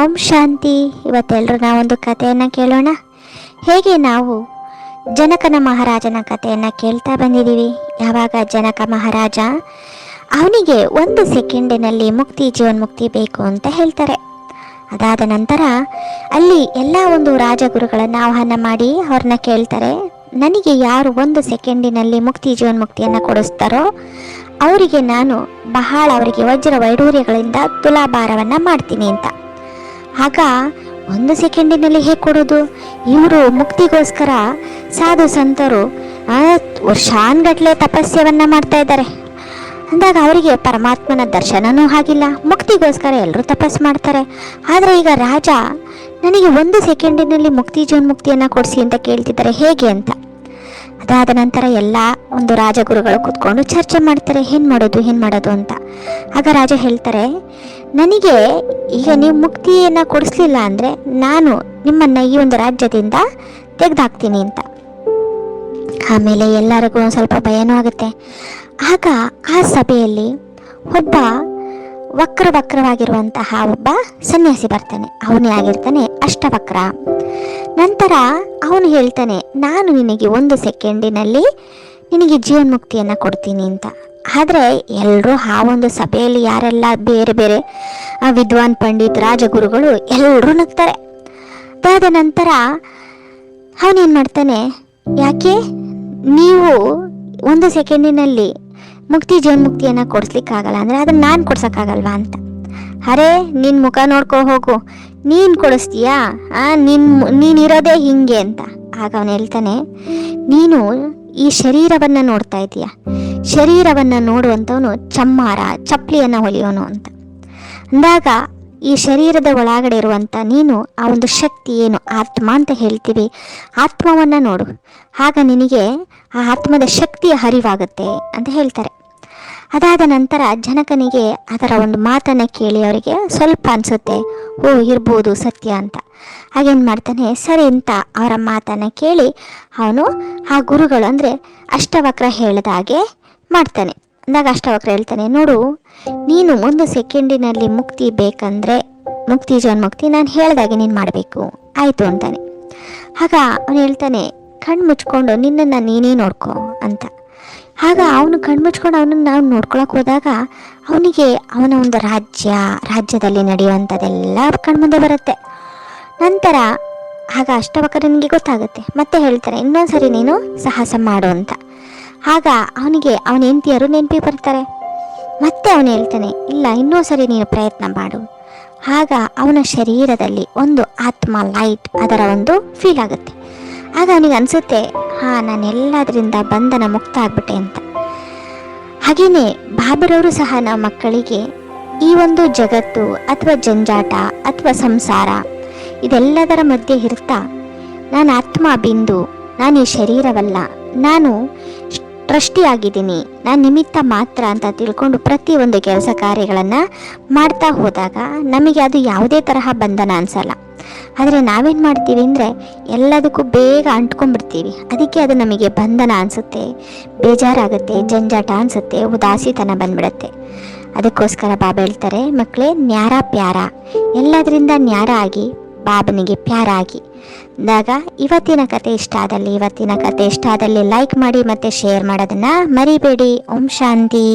ಓಂ ಶಾಂತಿ. ಇವತ್ತೆಲ್ಲರೂ ನಾವೊಂದು ಕಥೆಯನ್ನು ಕೇಳೋಣ. ಹೇಗೆ ನಾವು ಜನಕನ ಮಹಾರಾಜನ ಕಥೆಯನ್ನು ಕೇಳ್ತಾ ಬಂದಿದ್ದೀವಿ. ಯಾವಾಗ ಜನಕ ಮಹಾರಾಜ ಅವನಿಗೆ ಒಂದು ಸೆಕೆಂಡಿನಲ್ಲಿ ಮುಕ್ತಿ ಜೀವನ್ ಮುಕ್ತಿ ಬೇಕು ಅಂತ ಹೇಳ್ತಾರೆ. ಅದಾದ ನಂತರ ಅಲ್ಲಿ ಎಲ್ಲ ಒಂದು ರಾಜಗುರುಗಳನ್ನು ಆಹ್ವಾನ ಮಾಡಿ ಅವ್ರನ್ನ ಕೇಳ್ತಾರೆ. ನನಗೆ ಯಾರು ಒಂದು ಸೆಕೆಂಡಿನಲ್ಲಿ ಮುಕ್ತಿ ಜೀವನ್ ಮುಕ್ತಿಯನ್ನು ಕೊಡಿಸ್ತಾರೋ ಅವರಿಗೆ ನಾನು ಬಹಳ ಅವರಿಗೆ ವಜ್ರ ವೈಡೂರ್ಯಗಳಿಂದ ತುಲಾಭಾರವನ್ನು ಮಾಡ್ತೀನಿ ಅಂತ. ಆಗ ಒಂದು ಸೆಕೆಂಡಿನಲ್ಲಿ ಹೇಗೆ ಕೊಡೋದು? ಇವರು ಮುಕ್ತಿಗೋಸ್ಕರ ಸಾಧು ಸಂತರು ವರ್ಷಾನ್ಗಟ್ಲೆ ತಪಸ್ಯವನ್ನು ಮಾಡ್ತಾ ಇದ್ದಾರೆ. ಅಂದಾಗ ಅವರಿಗೆ ಪರಮಾತ್ಮನ ದರ್ಶನನೂ ಆಗಿಲ್ಲ, ಮುಕ್ತಿಗೋಸ್ಕರ ಎಲ್ಲರೂ ತಪಸ್ ಮಾಡ್ತಾರೆ. ಆದರೆ ಈಗ ರಾಜ, ನನಗೆ ಒಂದು ಸೆಕೆಂಡಿನಲ್ಲಿ ಮುಕ್ತಿ ಜೀವನ್ ಮುಕ್ತಿಯನ್ನು ಕೊಡಿಸಿ ಅಂತ ಕೇಳ್ತಿದ್ದಾರೆ, ಹೇಗೆ ಅಂತ? ಅದಾದ ನಂತರ ಎಲ್ಲ ಒಂದು ರಾಜಗುರುಗಳು ಕೂತ್ಕೊಂಡು ಚರ್ಚೆ ಮಾಡ್ತಾರೆ, ಏನು ಮಾಡೋದು ಏನು ಮಾಡೋದು ಅಂತ. ಆಗ ರಾಜ ಹೇಳ್ತಾರೆ ನನಗೆ ಈಗ ನೀವು ಮುಕ್ತಿಯನ್ನು ಕೊಡಿಸ್ಲಿಲ್ಲ ಅಂದರೆ ನಾನು ನಿಮ್ಮನ್ನು ಈ ಒಂದು ರಾಜ್ಯದಿಂದ ತೆಗೆದಾಕ್ತೀನಿ ಅಂತ. ಆಮೇಲೆ ಎಲ್ಲರಿಗೂ ಒಂದು ಸ್ವಲ್ಪ ಭಯನೂ ಆಗುತ್ತೆ. ಆಗ ಆ ಸಭೆಯಲ್ಲಿ ಒಬ್ಬ ವಕ್ರ ವಕ್ರವಾಗಿರುವಂತಹ ಒಬ್ಬ ಸನ್ಯಾಸಿ ಬರ್ತಾನೆ. ಅವನೇ ಆಗಿರ್ತಾನೆ ಅಷ್ಟವಕ್ರ. ನಂತರ ಅವನು ಹೇಳ್ತಾನೆ, ನಾನು ನಿನಗೆ ಒಂದು ಸೆಕೆಂಡಿನಲ್ಲಿ ನಿನಗೆ ಜೀವನ್ಮುಕ್ತಿಯನ್ನು ಕೊಡ್ತೀನಿ ಅಂತ. ಆದರೆ ಎಲ್ಲರೂ ಆ ಒಂದು ಸಭೆಯಲ್ಲಿ ಯಾರೆಲ್ಲ ಬೇರೆ ಬೇರೆ ವಿದ್ವಾನ್ ಪಂಡಿತ್, ರಾಜಗುರುಗಳು ಎಲ್ಲರೂ ನಗ್ತಾರೆ. ಅದಾದ ನಂತರ ಅವನೇನು ಮಾಡ್ತಾನೆ, ಯಾಕೆ? ನೀವು ಒಂದು ಸೆಕೆಂಡಿನಲ್ಲಿ ಮುಕ್ತಿ ಜೀವನ್ಮುಕ್ತಿಯನ್ನು ಕೊಡಿಸ್ಲಿಕ್ಕಾಗಲ್ಲ, ಅಂದರೆ ಅದನ್ನು ನಾನು ಕೊಡ್ಸೋಕ್ಕಾಗಲ್ವಾ ಅಂತ. ಅರೆ ನಿನ್ನ ಮುಖ ನೋಡ್ಕೊ ಹೋಗು. ನೀನು ಕೊಡಿಸ್ತೀಯಾ? ನಿನ್ನ ನೀನಿರೋದೇ ಹಿಂಗೆ ಅಂತ. ಆಗ ಅವನು ಹೇಳ್ತಾನೆ, ನೀನು ಈ ಶರೀರವನ್ನು ನೋಡ್ತಾ ಇದೀಯ ಶರೀರವನ್ನು ನೋಡುವಂಥವನು ಚಮ್ಮಾರ, ಚಪ್ಪಲಿಯನ್ನು ಹೊಲಿಯೋನು ಅಂತ. ಅಂದಾಗ ಈ ಶರೀರದ ಒಳಗಡೆ ಇರುವಂಥ ನೀನು ಆ ಒಂದು ಶಕ್ತಿ ಏನು, ಆತ್ಮ ಅಂತ ಹೇಳ್ತೀವಿ. ಆತ್ಮವನ್ನು ನೋಡು. ಆಗ ನಿನಗೆ ಆ ಆತ್ಮದ ಶಕ್ತಿಯ ಹರಿವಾಗುತ್ತೆ ಅಂತ ಹೇಳ್ತಾರೆ. ಅದಾದ ನಂತರ ಜನಕನಿಗೆ ಅದರ ಒಂದು ಮಾತನ್ನು ಕೇಳಿ ಅವರಿಗೆ ಸ್ವಲ್ಪ ಅನಿಸುತ್ತೆ. ಓ, ಇರ್ಬೋದು ಸತ್ಯ ಅಂತ. ಹಾಗೇನು ಮಾಡ್ತಾನೆ, ಸರಿ ಅಂತ ಅವರ ಮಾತನ್ನು ಕೇಳಿ ಅವನು ಆ ಗುರುಗಳು ಅಂದರೆ ಅಷ್ಟವಕ್ರ ಹೇಳಿದ ಹಾಗೆ ಮಾಡ್ತಾನೆ. ಅಂದಾಗ ಅಷ್ಟವಕ್ರ ಹೇಳ್ತಾನೆ, ನೋಡು, ನೀನು ಒಂದು ಸೆಕೆಂಡಿನಲ್ಲಿ ಮುಕ್ತಿ ಬೇಕಂದ್ರೆ ಮುಕ್ತಿ ಜನ್ಮುಕ್ತಿ ನಾನು ಹೇಳ್ದಾಗೆ ನೀನು ಮಾಡಬೇಕು. ಆಯಿತು, ಅಂತಾನೆ. ಆಗ ಅವನು ಹೇಳ್ತಾನೆ, ಕಣ್ಣು ಮುಚ್ಕೊಂಡು ನಿನ್ನನ್ನು ನೀನೇ ನೋಡ್ಕೊ, ಅಂತ. ಆಗ ಅವನು ಕಣ್ಣು ಮುಚ್ಕೊಂಡು ಅವನನ್ನು ನಾವು ನೋಡ್ಕೊಳಕ್ಕೆ ಹೋದಾಗ ಅವನಿಗೆ ಅವನ ಒಂದು ರಾಜ್ಯ, ರಾಜ್ಯದಲ್ಲಿ ನಡೆಯುವಂಥದ್ದೆಲ್ಲ ಕಣ್ಮುಂದೆ ಬರುತ್ತೆ. ನಂತರ ಆಗ ಅಷ್ಟವಕರನಿಗೆ ಗೊತ್ತಾಗುತ್ತೆ. ಮತ್ತೆ ಹೇಳ್ತಾರೆ, ಇನ್ನೊಂದ್ಸರಿ ನೀನು ಸಾಹಸ ಮಾಡು, ಅಂತ. ಆಗ ಅವನಿಗೆ ಅವನ ಹೆಂಡತಿಯರು ನೆನಪಿ ಬರ್ತಾರೆ. ಮತ್ತೆ ಅವನು ಹೇಳ್ತಾನೆ, ಇಲ್ಲ, ಇನ್ನೂ ಸರಿ ನೀನು ಪ್ರಯತ್ನ ಮಾಡು. ಆಗ ಅವನ ಶರೀರದಲ್ಲಿ ಒಂದು ಆತ್ಮ ಲೈಟ್ ಅದರ ಒಂದು ಫೀಲ್ ಆಗುತ್ತೆ. ಆಗ ಅವನಿಗೆ ಅನಿಸುತ್ತೆ, ಹಾಂ, ನಾನು ಎಲ್ಲದರಿಂದ ಬಂಧನ ಮುಕ್ತ ಆಗ್ಬಿಟ್ಟೆ ಅಂತ. ಹಾಗೆಯೇ ಬಾಬರವರು ಸಹ ನಮ್ಮ ಮಕ್ಕಳಿಗೆ ಈ ಒಂದು ಜಗತ್ತು ಅಥವಾ ಜಂಜಾಟ ಅಥವಾ ಸಂಸಾರ ಇದೆಲ್ಲದರ ಮಧ್ಯೆ ಇರ್ತಾ ನಾನು ಆತ್ಮ ಬಿಂದು, ನಾನು ಈ ಶರೀರವಲ್ಲ, ನಾನು ಟ್ರಸ್ಟಿಯಾಗಿದ್ದೀನಿ. ನಾನು ನಿಮಿತ್ತ ಮಾತ್ರ ಅಂತ ತಿಳ್ಕೊಂಡು ಪ್ರತಿಯೊಂದು ಕೆಲಸ ಕಾರ್ಯಗಳನ್ನು ಮಾಡ್ತಾ ಹೋದಾಗ ನಮಗೆ ಅದು ಯಾವುದೇ ತರಹ ಬಂಧನ ಅನಿಸಲ್ಲ. ಆದರೆ ನಾವೇನು ಮಾಡ್ತೀವಿ ಅಂದರೆ ಎಲ್ಲದಕ್ಕೂ ಬೇಗ ಅಂಟ್ಕೊಂಡ್ಬಿಡ್ತೀವಿ. ಅದಕ್ಕೆ ಅದು ನಮಗೆ ಬಂಧನ ಅನಿಸುತ್ತೆ, ಬೇಜಾರಾಗುತ್ತೆ, ಜಂಜಾಟ ಅನಿಸುತ್ತೆ, ಉದಾಸಿತನ ಬಂದ್ಬಿಡುತ್ತೆ. ಅದಕ್ಕೋಸ್ಕರ ಬಾಬಾ ಹೇಳ್ತಾರೆ ಮಕ್ಕಳೇ ನ್ಯಾರ ಪ್ಯಾರ. ಎಲ್ಲದರಿಂದ ನ್ಯಾರ ಆಗಿ ಬಾಬನಿಗೆ ಪ್ಯಾರಾಗಿ ಅಂದಾಗ ಇವತ್ತಿನ ಕತೆ ಇಷ್ಟ ಆದಲ್ಲಿ, ಇವತ್ತಿನ ಕತೆ ಇಷ್ಟ ಆದಲ್ಲಿ ಲೈಕ್ ಮಾಡಿ ಮತ್ತು ಶೇರ್ ಮಾಡೋದನ್ನು ಮರಿಬೇಡಿ. ಓಂ ಶಾಂತಿ.